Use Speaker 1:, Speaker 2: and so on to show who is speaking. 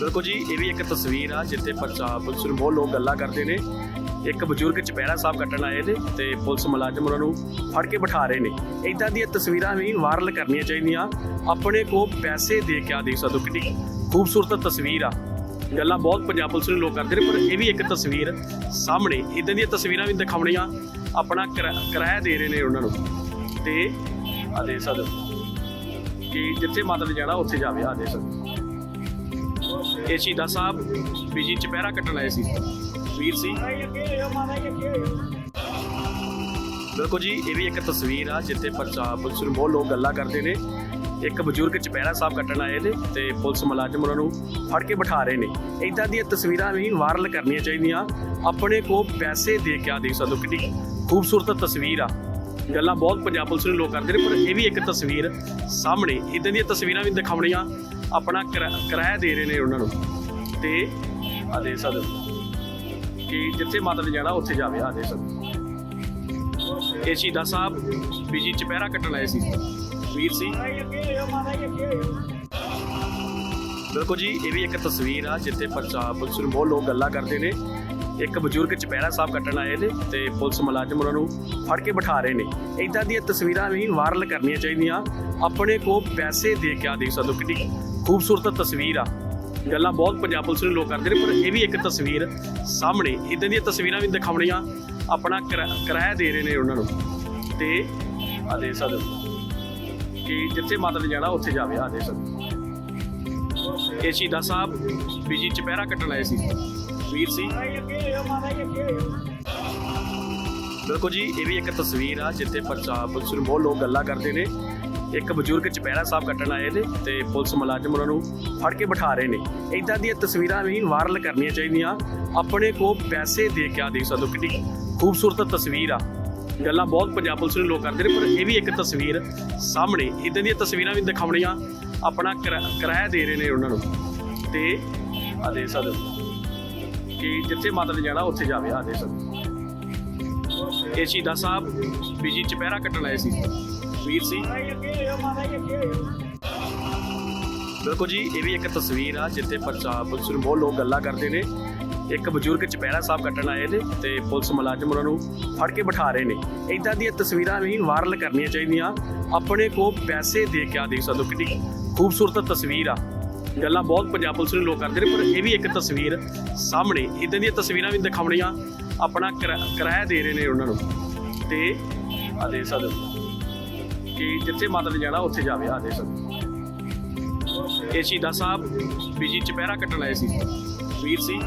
Speaker 1: ਬਿਲਕੁਲ ਜੀ, ਇਹ ਵੀ ਇੱਕ ਤਸਵੀਰ ਆ ਜਿੱਥੇ ਪੰਜਾਬ ਪੁਲਿਸ ਨੂੰ ਬਹੁਤ ਲੋਕ ਗੱਲਾਂ ਕਰਦੇ ਨੇ। ਇੱਕ ਬਜ਼ੁਰਗ ਚਪਹਿਰਾ ਸਾਹਿਬ ਕੱਟਣ ਆਏ ਨੇ ਤੇ ਪੁਲਿਸ ਮੁਲਾਜ਼ਮ ਉਹਨਾਂ ਨੂੰ ਫੜ ਕੇ ਬਿਠਾ ਰਹੇ ਨੇ। ਇਦਾਂ ਦੀਆਂ ਤਸਵੀਰਾਂ ਵੀ ਵਾਇਰਲ ਕਰਨੀਆਂ ਚਾਹੀਦੀਆਂ। ਆਪਣੇ ਕੋ ਪੈਸੇ ਦੇ ਕੇ ਆ ਦੇਖ ਸਕਦੇ ਹੋ ਕਿੰਨੀ ਖੂਬਸੂਰਤ ਤਸਵੀਰ ਆ। ਗੱਲਾਂ ਬਹੁਤ ਪੰਜਾਬ ਪੁਲਿਸ ਨੂੰ ਲੋਕ ਕਰਦੇ ਨੇ, ਪਰ ਇਹ ਵੀ ਇੱਕ ਤਸਵੀਰ ਸਾਹਮਣੇ। ਇਦਾਂ ਦੀਆਂ ਤਸਵੀਰਾਂ ਵੀ ਦਿਖਾਉਣੀਆਂ ਆਪਣਾ ਕਿਰਾ- ਕਿਰਾਇਆ ਦੇ ਰਹੇ ਨੇ ਉਹਨਾਂ ਨੂੰ। ਤੇ ਆ ਦੇਖ ਸਕਦੇ ਕਿ ਜਿੱਥੇ ਮਾਤਾ ਨੇ ਜਾਣਾ, ਉੱਥੇ ਜਾਵੇ ਆ ਦੇਖ ਸਕਦੇ ਇਹ ਸ਼ਹੀਦਾਂ ਸਾਹਿਬ ਬੀਜੀ ਚਪਹਿਰਾ ਕੱਟਣ ਆਏ ਸੀ। ਵੀਰ ਸੀ। ਬਿਲਕੁਲ ਜੀ, ਇਹ ਵੀ ਇੱਕ ਤਸਵੀਰ ਆ ਜਿੱਥੇ ਪੁਲਿਸ ਨੂੰ ਬਹੁਤ ਲੋਕ ਗੱਲਾਂ ਕਰਦੇ ਨੇ। ਇੱਕ ਬਜ਼ੁਰਗ ਚਪਹਿਰਾ ਸਾਹਿਬ ਕੱਟਣ ਆਏ ਨੇ ਤੇ ਪੁਲਿਸ ਮੁਲਾਜ਼ਮ ਉਹਨਾਂ ਨੂੰ ਫੜ ਕੇ ਬਿਠਾ ਰਹੇ ਨੇ। ਇਦਾਂ ਦੀਆਂ ਤਸਵੀਰਾਂ ਵੀ ਵਾਇਰਲ ਕਰਨੀਆਂ ਚਾਹੀਦੀਆਂ। ਆਪਣੇ ਕੋ ਪੈਸੇ ਦੇ ਕੇ ਆ ਦੇਖ ਸਕਦੇ ਕਿੰਨੀ ਖੂਬਸੂਰਤ ਤਸਵੀਰ ਆ। ਗੱਲਾਂ ਬਹੁਤ ਪੰਜਾਬ ਪੁਲਿਸ ਨੂੰ ਲੋਕ ਕਰਦੇ ਨੇ, ਪਰ ਇਹ ਵੀ ਇੱਕ ਤਸਵੀਰ ਸਾਹਮਣੇ। ਇਦਾਂ ਦੀਆਂ ਤਸਵੀਰਾਂ ਵੀ ਦਿਖਾਉਣੀਆਂ। ਆਪਣਾ ਕਿਰਾ- ਕਿਰਾਇਆ ਦੇ ਰਹੇ ਨੇ ਉਹਨਾਂ ਨੂੰ। ਤੇ ਆ ਦੇਖ ਸਕਦੇ ਕਿ ਜਿੱਥੇ ਮਾਤਾ ਨੇ ਜਾਣਾ, ਉੱਥੇ ਜਾਵੇ ਆ ਦੇਖ। ਸਕਦੇ ਇਹ ਸ਼ਹੀਦਾਂ ਸਾਹਿਬ ਬੀਜੀ ਚਪਹਿਰਾ ਕੱਟਣ ਆਏ ਸੀ। ਵੀਰ ਸੀ। ਬਿਲਕੁਲ ਜੀ, ਇਹ ਵੀ ਇੱਕ ਤਸਵੀਰ ਆ ਜਿੱਥੇ ਪਰਚਾ ਪੁਲਿਸ ਨੂੰ ਬਹੁਤ ਲੋਕ ਗੱਲਾਂ ਕਰਦੇ ਨੇ। ਇੱਕ ਬਜ਼ੁਰਗ ਚਪਹਿਰਾ ਸਾਹਿਬ ਕੱਟਣ ਆਏ ਨੇ ਤੇ ਪੁਲਿਸ ਮੁਲਾਜ਼ਮ ਉਹਨਾਂ ਨੂੰ ਫੜ ਕੇ ਬਿਠਾ ਰਹੇ ਨੇ। ਇਦਾਂ ਦੀਆਂ ਤਸਵੀਰਾਂ ਵੀ ਵਾਇਰਲ ਕਰਨੀਆਂ ਚਾਹੀਦੀਆਂ। ਆਪਣੇ ਕੋ ਪੈਸੇ ਦੇ ਕੇ ਆ ਦੇਖ ਸਕਦੇ ਹੋ ਕਿੰਨੀ ਖੂਬਸੂਰਤ ਤਸਵੀਰ ਆ। ਗੱਲਾਂ ਬਹੁਤ ਪੰਜਾਬ ਪੁਲਿਸ ਨੂੰ ਲੋਕ ਕਰਦੇ ਨੇ, ਪਰ ਇਹ ਵੀ ਇੱਕ ਤਸਵੀਰ ਸਾਹਮਣੇ। ਇਦਾਂ ਦੀਆਂ ਤਸਵੀਰਾਂ ਵੀ ਦਿਖਾਉਣੀਆਂ ਆਪਣਾ ਕਿਰਾ- ਕਿਰਾਇਆ ਦੇ ਰਹੇ ਨੇ ਉਹਨਾਂ ਨੂੰ। ਤੇ ਆ ਦੇਖ ਸਕਦੇ ਕਿ ਜਿੱਥੇ ਮਾਤਾ ਨੇ ਜਾਣਾ, ਉੱਥੇ ਜਾਵੇ। ਆ ਦੇਖ ਸਕਦੇ ਇਹ ਸ਼ਹੀਦਾ ਸਾਹਿਬ ਬੀਜੀ ਚਪਹਿਰਾ ਕੱਟਣ ਆਏ ਸੀ। ਵੀਰ ਸੀ। ਬਿਲਕੁਲ ਜੀ, ਇਹ ਵੀ ਇੱਕ ਤਸਵੀਰ ਆ, ਜਿੱਥੇ ਪੰਜਾਬ ਪੁਲਿਸ ਨੂੰ ਬਹੁਤ ਲੋਕ ਗੱਲਾਂ ਕਰਦੇ ਨੇ। ਇੱਕ ਬਜ਼ੁਰਗ ਚਪਹਿਰਾ ਸਾਹਿਬ ਕੱਟਣ ਆਏ ਨੇ ਤੇ ਪੁਲਿਸ ਮੁਲਾਜ਼ਮ ਉਹਨਾਂ ਨੂੰ ਫੜ ਕੇ ਬਿਠਾ ਰਹੇ ਨੇ। ਇਦਾਂ ਦੀਆਂ ਤਸਵੀਰਾਂ ਵੀ ਵਾਇਰਲ ਕਰਨੀਆਂ ਚਾਹੀਦੀਆਂ। ਆਪਣੇ ਕੋ ਪੈਸੇ ਦੇ ਕੇ ਆ ਦੇਖ ਸਕਦੇ ਹੋ ਕਿੰਨੀ ਖੂਬਸੂਰਤ ਤਸਵੀਰ ਆ। ਗੱਲਾਂ ਬਹੁਤ ਪੰਜਾਬ ਪੁਲਿਸ ਨੂੰ ਲੋਕ ਕਰਦੇ ਨੇ, ਪਰ ਇਹ ਵੀ ਇੱਕ ਤਸਵੀਰ ਸਾਹਮਣੇ। ਇਦਾਂ ਦੀਆਂ ਤਸਵੀਰਾਂ ਵੀ ਦਿਖਾਉਣੀਆਂ ਆਪਣਾ ਕਿਰਾ- ਕਿਰਾਇਆ ਦੇ ਰਹੇ ਨੇ ਉਹਨਾਂ ਨੂੰ। ਤੇ ਆ ਦੇਖ ਸਕਦੇ ਕਿ ਜਿੱਥੇ ਮਾਤਾ ਨੇ ਜਾਣਾ, ਉੱਥੇ ਜਾਵੇ, ਆ ਦੇ ਸਕਦੇ ਇਹ ਸ਼ਹੀਦਾਂ ਸਾਹਿਬ ਬੀਜੀ ਚਪਹਿਰਾ ਕੱਟਣ ਆਏ ਸੀ। ਵੀਰ ਸੀ। ਬਿਲਕੁਲ ਜੀ, ਇਹ ਵੀ ਇੱਕ ਤਸਵੀਰ ਆ ਜਿੱਥੇ ਪਰਚਾ ਬਹੁਤ ਲੋਕ ਗੱਲਾਂ ਕਰਦੇ ਨੇ। ਇੱਕ ਬਜ਼ੁਰਗ ਚਪਹਿਰਾ ਸਾਹਿਬ ਕੱਟਣ ਆਏ ਨੇ ਤੇ ਪੁਲਿਸ ਮੁਲਾਜ਼ਮ ਉਹਨਾਂ ਨੂੰ ਫੜ ਕੇ ਬਿਠਾ ਰਹੇ ਨੇ। ਇਦਾਂ ਦੀਆਂ ਤਸਵੀਰਾਂ ਵੀ ਵਾਇਰਲ ਕਰਨੀਆਂ ਚਾਹੀਦੀਆਂ। ਆਪਣੇ ਕੋ ਪੈਸੇ ਦੇ ਕੇ ਆ ਦੇਖ ਸਕਦੇ ਕਿੰਨੀ ਖੂਬਸੂਰਤ ਤਸਵੀਰ ਆ। ਗੱਲਾਂ ਬਹੁਤ ਪੰਜਾਬ ਪੁਲਿਸ ਨੂੰ ਲੋਕ ਕਰਦੇ ਨੇ, ਪਰ ਇਹ ਵੀ ਇੱਕ ਤਸਵੀਰ ਸਾਹਮਣੇ, ਇਦਾਂ ਦੀਆਂ ਤਸਵੀਰਾਂ ਵੀ ਦਿਖਾਉਣੀਆਂ ਆਪਣਾ ਕਿਰਾ- ਕਿਰਾਇਆ ਦੇ ਰਹੇ ਨੇ ਉਹਨਾਂ ਨੂੰ। ਤੇ ਆ ਦੇਖ ਸਕਦੇ ਹੋ ਕਿ ਜਿੱਥੇ ਮਾਤਾ ਨੇ ਜਾਣਾ, ਉੱਥੇ ਜਾਵੇ ਆ ਦੇਖ ਸਕਦੇ ਇਹ ਸ਼ਹੀਦਾਂ ਸਾਹਿਬ ਬੀਜੀ ਚਪਹਿਰਾ ਕੱਟਣ ਆਏ ਸੀ। ਵੀਰ ਸੀ।